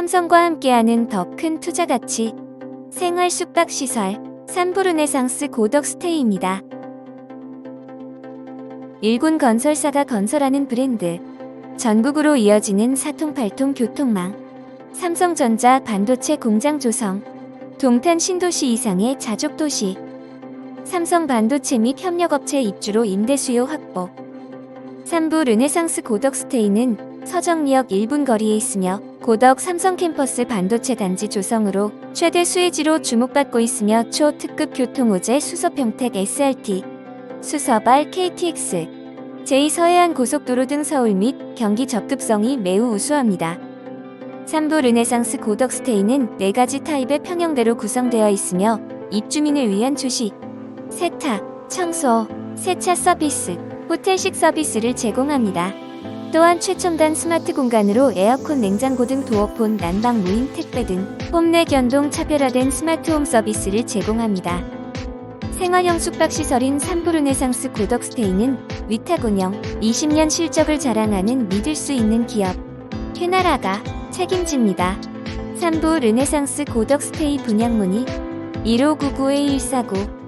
삼성과 함께하는 더 큰 투자 가치. 생활 숙박 시설. 산부르네상스 고덕 스테이입니다. 일군 건설사가 건설하는 브랜드. 전국으로 이어지는 사통팔통 교통망. 삼성전자 반도체 공장 조성. 동탄 신도시 이상의 자족도시. 삼성 반도체 및 협력업체 입주로 임대 수요 확보. 삼부 르네상스 고덕 스테이는 서정리역 1분 거리에 있으며 고덕 삼성 캠퍼스 반도체 단지 조성으로 최대 수혜지로 주목받고 있으며 초특급 교통우제 수서평택 SRT, 수서발 KTX, 제2서해안 고속도로 등 서울 및 경기 접근성이 매우 우수합니다. 삼부 르네상스 고덕 스테이는 4가지 타입의 평형대로 구성되어 있으며 입주민을 위한 조식, 세탁, 청소, 세차 서비스, 호텔식 서비스를 제공합니다. 또한 최첨단 스마트 공간으로 에어컨 냉장고 등 도어폰 난방 무인 택배 등 홈 내 견동 차별화된 스마트홈 서비스를 제공합니다. 생활형 숙박시설인 삼부르네상스 고덕스테이는 위탁 운영 20년 실적을 자랑하는 믿을 수 있는 기업 캐나라가 책임집니다. 삼부 르네상스 고덕스테이 분양 문의 1599-149